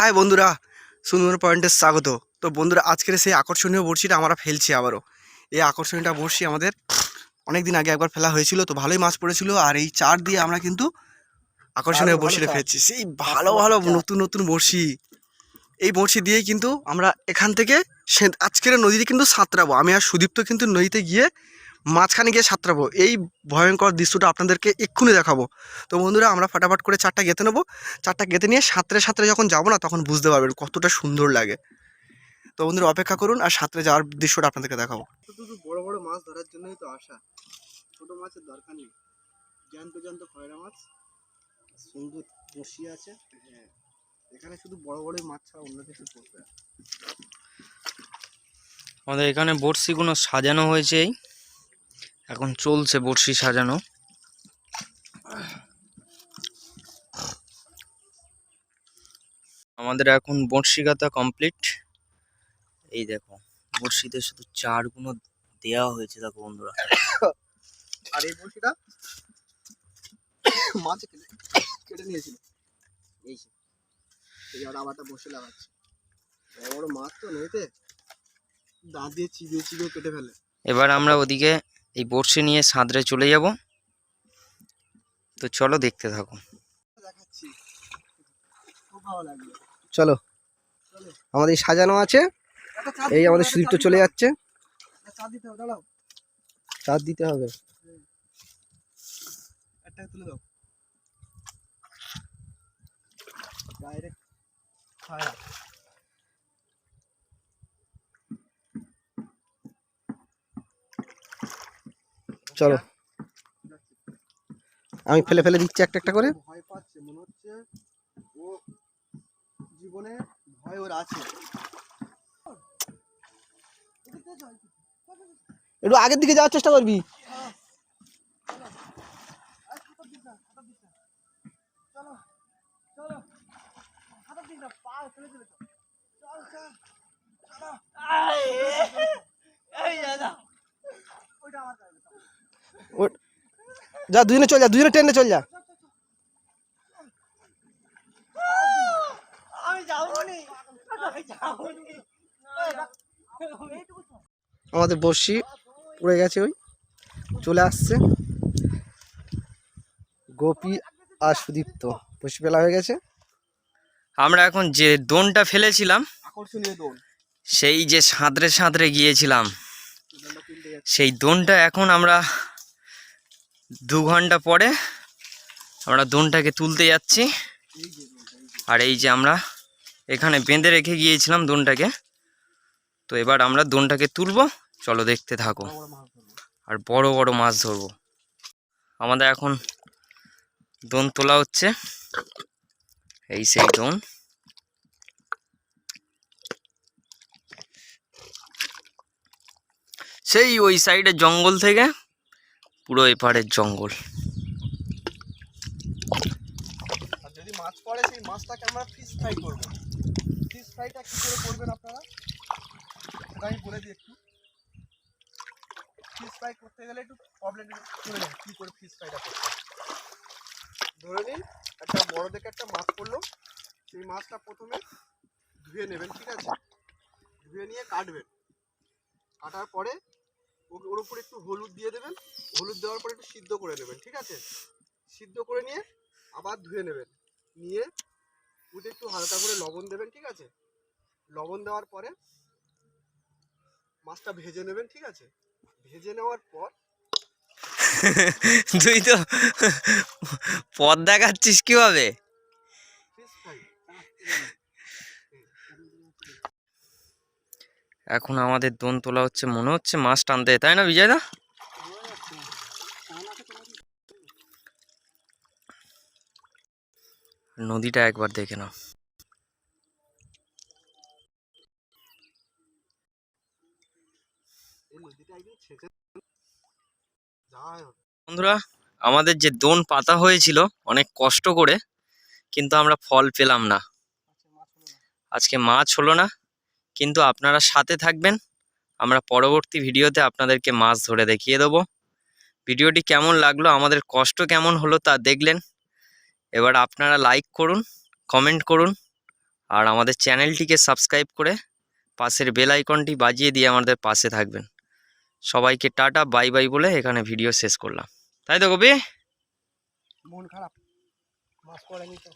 High বন্ধুরা সুন্দর পয়েন্টে স্বাগত। তো বন্ধুরা আজকের সেই আকর্ষণীয় বড়শিটা আমরা ফেলছি আবারও। এই আকর্ষণীয়টা বড়শি আমাদের অনেক দিন আগে একবার ফেলা হয়েছিল তো ভালোই মাছ পড়েছিল আর এই চার দিয়ে আমরা কিন্তু আকর্ষণীয় বড়শিটা ফেলছি। সেই ভালো ভালো নতুন নতুন বড়শি। এই বড়শি দিয়েই কিন্তু আমরা এখান থেকে সে- আজকের নদীতে কিন্তু সাঁতরাবো। আমি আর সুদীপ্ত কিন্তু নদীতে গিয়ে মাঝখানে গিয়ে সাঁতরাবো। এই ভয়ঙ্কর দৃশ্যটা আপনাদেরকে এক্ষুনি দেখাবো। তো বন্ধুরা আমরা ফাটাফাট করে চারটা গেঁথে নেব। চারটা গেতে নিয়ে সাঁতরে সাঁতরে যখন যাব না তখন বুঝতে পারবেন কতটা সুন্দর লাগে। তো বন্ধুরা অপেক্ষা করুন আর সাঁতরে যাওয়ার দৃশ্যটা আপনাদেরকে দেখাবো। শুধু বড় বড় মাছ ধরার জন্যই তো আসা। ছোটো মাছের দরকার নেই। জ্যান্ত জ্যান্ত খয়রা মাছ। সুন্দর বসি আছে। হ্যাঁ এখানে শুধু বড় বড় মাছ ছাড়া অন্য কিছু পড়বে আমাদের এখানে বড়শিগুলো সাজানো হয়েছে এই। এখন চলছে বড়শি সাজানো। আমাদের এখন বড়শি গাতা কমপ্লিট। এই দেখো বড়শিতে শুধু চারগুলো দেওয়া হয়েছে দেখো বন্ধুরা। আর এই বড়শিটা মাছ কেটে কেটে নিয়েছিল। এই। এই আর আবারটা বসে লাগাচ্ছে। বড় বড় মাছ তো নইতে দাঁত দিয়ে চিবিয়ে চিবিয়ে কেটে ফেলে। এবার আমরা ওদিকে এই বড়শি নিয়ে সাঁতরে চলে যাব। তো চলো দেখতে থাকো। দেখাচ্ছি। খুব ভালো লাগবে চলো। আমাদের সাজানো আছে। এই আমাদের সুদীপ্ত চলে যাচ্ছে। চার দিতে হবে দাঁড়াও। চার দিতে হবে। একটা তুলে দাও। ডাইরেক্ট চলো। আমি ফেলে ফেলে দিচ্ছি একটা একটা করে। ভয় পাচ্ছে মনে হচ্ছে ও জীবনে ভয় ওর আছে। একটু আগের দিকে যাওয়ার চেষ্টা করবি। ও- যা দুজনে চল যা দুজনে ট্রেনে চল যা। আমাদের বর্ষি উড়ে গেছে ওই চলে আসছে। গোপী আর সুদীপ্ত বসি ফেলা হয়ে গেছে। আমরা এখন যে দোনটা ফেলেছিলাম সেই যে সাঁতরে সাঁতরে গিয়েছিলাম সেই দোনটা এখন আমরা দু ঘণ্টা পরে আমরা দোনটাকে তুলতে যাচ্ছি। আর এই যে আমরা এখানে বেঁধে রেখে গিয়েছিলাম দোনটাকে। তো এবার আমরা দোনটাকে তুলবো। চলো দেখতে থাকো। আর বড় বড় মাছ ধরবো। আমাদের এখন দোন তোলা হচ্ছে। এই সেই দোন। সেই ওই সাইডে জঙ্গল থেকে পুরো এপারের জঙ্গল। আর যদি মাছ পড়ে, সেই মাছটাকে আমরা ফিশ ফ্রাই ফিশ ফ্রাইটা করে আপনারা? আমি বলে দিই একটু। ফিশ ফ্রাই করতে গেলে একটু প্রবলেম কী করে ফিশ ফ্রাইটা ধরে নিন, একটা বড় দেখে একটা মাছ পড়ল। সেই মাছটা প্রথমে ধুয়ে নেবেন, ঠিক আছে? ধুয়ে নিয়ে কাটবেন। কাটার পরে ওর উপরে একটু হলুদ দিয়ে দেবেন। হলুদ দেওয়ার পরে একটু সিদ্ধ করে নেবেন ঠিক আছে? সিদ্ধ করে নিয়ে আবার ধুয়ে নেবেন। নিয়ে উঠে একটু হালকা করে লবণ দেবেন ঠিক আছে? লবণ দেওয়ার পরে মাছটা ভেজে নেবেন ঠিক আছে? ভেজে নেওয়ার পর তুই তো পথ দেখাচ্ছিস কীভাবে ফিশ ফ্রাই এখন আমাদের দোন তোলা হচ্ছে, মনে হচ্ছে মাছ টানতে তাই না বিজয়দা? নদীটা একবার দেখে নাও। বন্ধুরা, আমাদের যে দোন পাতা হয়েছিল, অনেক কষ্ট করে, কিন্তু আমরা ফল পেলাম না। আজকে মাছ হলো না। কিন্তু আপনারা সাথে থাকবেন। আমরা পরবর্তী ভিডিওতে আপনাদেরকে মাছ ধরে দেখিয়ে দেবো। ভিডিওটি কেমন লাগল, আমাদের কষ্ট কেমন হলো তা দেখলেন। এবার আপনারা লাইক করুন, কমেন্ট করুন, আর আমাদের চ্যানেলটিকে সাবস্ক্রাইব করে পাশের বেল আইকনটি বাজিয়ে দিয়ে আমাদের পাশে থাকবেন। সবাইকে টাটা, বাই বাই বলে এখানে ভিডিও শেষ করলাম। তাই তো কবি মন খারাপ। মাছ পড়েনি তো।